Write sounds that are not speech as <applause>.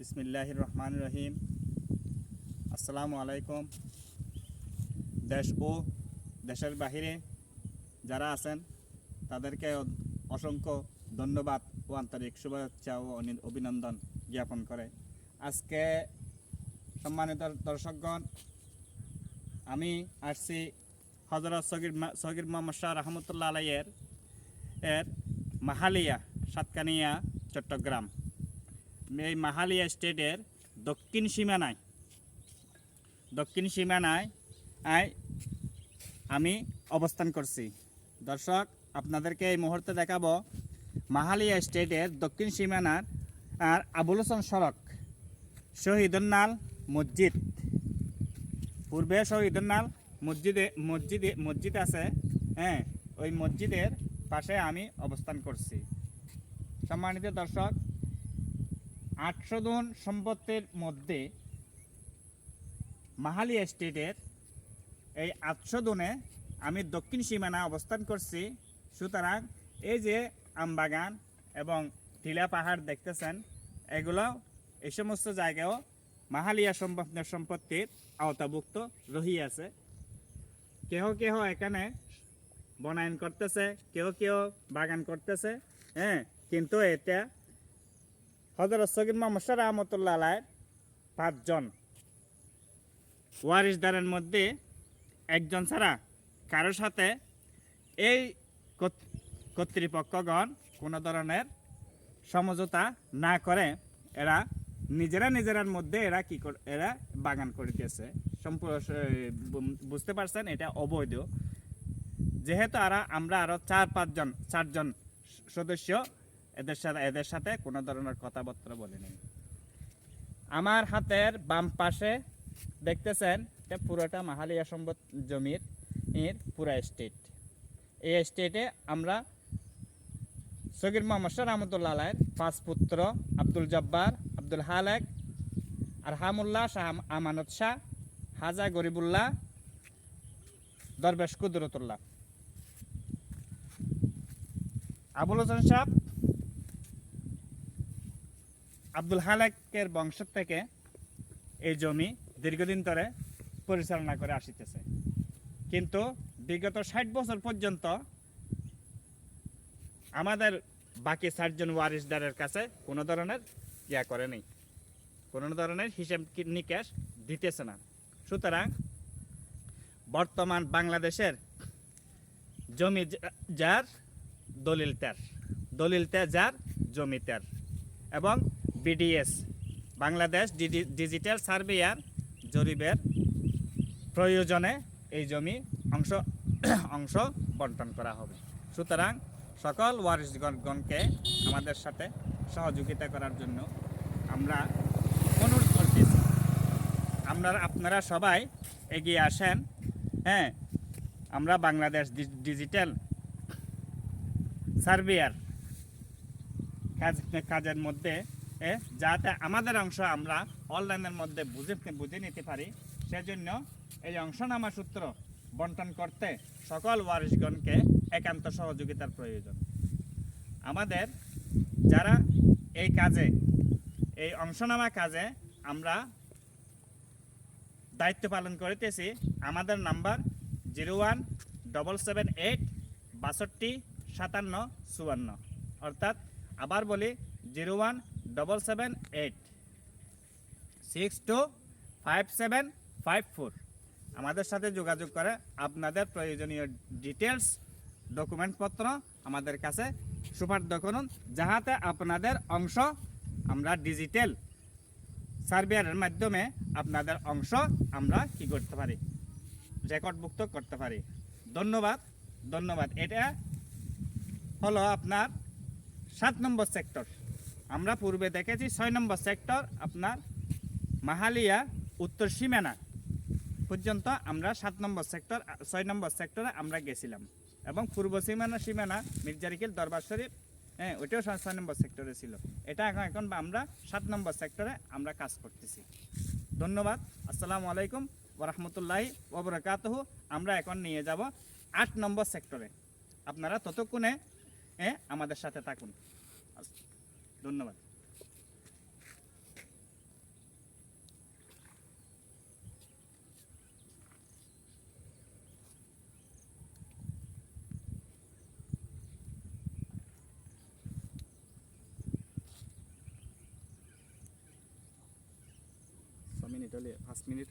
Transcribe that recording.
বিসমিল্লাহ রহমান রহিম আসসালামু আলাইকুম দেশ ও দেশের বাহিরে যারা আছেন, তাদেরকে অসংখ্য ধন্যবাদ ও আন্তরিক শুভেচ্ছা ও অভিনন্দন জ্ঞাপন করে। আজকে সম্মানিত দর্শকগণ, আমি আসছি হজরত সগির সগির মোহাম্মদ শাহ রহমতুল্লাহ আলাইয়ের এর মাহালিয়া সাতকানিয়া, চট্টগ্রাম। এই মাহালিয়া স্টেটের দক্ষিণ সীমানায় দক্ষিণ সীমানায় আমি অবস্থান করছি। দর্শক, আপনাদেরকে এই মুহূর্তে দেখাবো মাহালিয়া স্টেটের দক্ষিণ সীমানার আর আবুল হোসেন সড়ক শহীদুন্নাল মসজিদ। পূর্বে শহীদুন্নাল মসজিদে মসজিদে, মসজিদ আছে হ্যাঁ ওই মসজিদের পাশে আমি অবস্থান করছি। সম্মানিত দর্শক আটশো জন সম্পত্তির মধ্যে মাহালি এস্টেটের এই আটশো দনে আমি দক্ষিণ সীমানা অবস্থান করছি। সুতরাং এই যে আমবাগান এবং টিলা পাহাড় দেখতেছেন, এগুলো এই সমস্ত জায়গাও মাহালিয়া সম্পত্তির আওতাভুক্ত রহিয়াছে। কেহ কেহ এখানে বনায়ন করতেছে কেউ কেউ বাগান করতেছে হ্যাঁ কিন্তু এটা হজরত সগির শাহ রহমতুল্লাহ আলাইয়ের পাঁচজন ওয়ারিসদারের মধ্যে একজন ছাড়া কারোর সাথে এই কর্তৃপক্ষগণ কোনো ধরনের সমঝোতা না করে এরা নিজেরা নিজেরার মধ্যে এরা কি এরা বাগান করিতেছে বুঝতে পারছেন? এটা অবৈধ। যেহেতু আরা আমরা আরও চার পাঁচজন, চারজন সদস্য এদের সাথে এদের সাথে কোনো ধরনের কথাবার্তা বলিনি আমার হাতের বাম পাশে দেখতেছেন এটা পুরোটা মাহালিয়া সম্পদ জমির পুরা স্টেট এই স্টেটে আমরা সগির মোহাম্মদ শাহ রহমতুল্লাহ আলাইয়ের পাঁচ পুত্র আব্দুল জব্বার, আব্দুল হালেক আর আরহামুল্লাহ শাহ আমানত শাহ, হাজা গরিবুল্লাহ, দরবেশ কুদরতুল্লাহ। আবুল হোসেন সাহ আব্দুল হালেকের বংশ থেকে এই জমি দীর্ঘদিন ধরে পরিচালনা করে আসিতেছে। কিন্তু বিগত ষাট বছর পর্যন্ত আমাদের বাকি ষাটজন ওয়ারিসদারের কাছে কোনো ধরনের ইয়া করে নেই। কোনো ধরনের হিসেব নিকাশ দিতেছে না। সুতরাং বর্তমান বাংলাদেশের জমি যার দলিল তার। দলিল যার জমি তার। এবং বিডিএস, বাংলাদেশ ডিজি- ডিজিটাল সার্ভেয়ার জরিপের প্রয়োজনে এই জমি অংশ <clears throat> অংশ বন্টন করা হবে। সুতরাং সকল ওয়ারিসগণকে আমাদের সাথে সহযোগিতা করার জন্য আমরা অনুরোধ করতেছি। আমরা, আপনারা সবাই এগিয়ে আসেন। হ্যাঁ আমরা বাংলাদেশ ডিজিটাল সার্ভেয়ার কাজ, কাজের মধ্যে যাতে আমাদের অংশ আমরা অনলাইনের মধ্যে বুঝে বুঝে নিতে পারি। সেজন্য এই অংশনামা সূত্র বন্টন করতে সকল ওয়ারিশগণকে একান্ত সহযোগিতার প্রয়োজন। আমাদের যারা এই কাজে, এই অংশনামা কাজে আমরা দায়িত্ব পালন করিতেছি, আমাদের number zero one double seven eight বাষট্টি সাতান্ন চুয়ান্ন। অর্থাৎ আবার বলি, zero one double seven eight six two five seven five four আমাদের সাথে যোগাযোগ করে আপনাদের প্রয়োজনীয় ডিটেলস ডকুমেন্টপত্র আমাদের কাছে সুপার্দ করুন, যাহাতে আপনাদের অংশ আমরা ডিজিটাল সার্ভেয়ারের মাধ্যমে আপনাদের অংশ আমরা কি করতে পারি? রেকর্ডভুক্ত করতে পারি। ধন্যবাদ ধন্যবাদ। এটা হলো আপনার সাত নম্বর সেক্টর আমরা পূর্বে দেখেছি ছয় নম্বর সেক্টর আপনার মাহালিয়া উত্তর সীমানা পর্যন্ত আমরা সাত নম্বর সেক্টর ছয় নম্বর সেক্টরে আমরা গেছিলাম। এবং পূর্ব সীমানা সীমানা মির্জারিকেল দরবার শরীফ হ্যাঁ ওইটাও ছয় নম্বর সেক্টরে ছিল। এটা এখন এখন আমরা সাত নম্বর সেক্টরে আমরা কাজ করতেছি। ধন্যবাদ। আসসালামু আলাইকুম ওরহমতুল্লাহি ওবরাকাতহ আমরা এখন নিয়ে যাব আট নম্বর সেক্টরে আপনারা ততক্ষণে এ, আমাদের সাথে থাকুন। ধন্যবাদ। মিনিট হলে পাঁচ মিনিট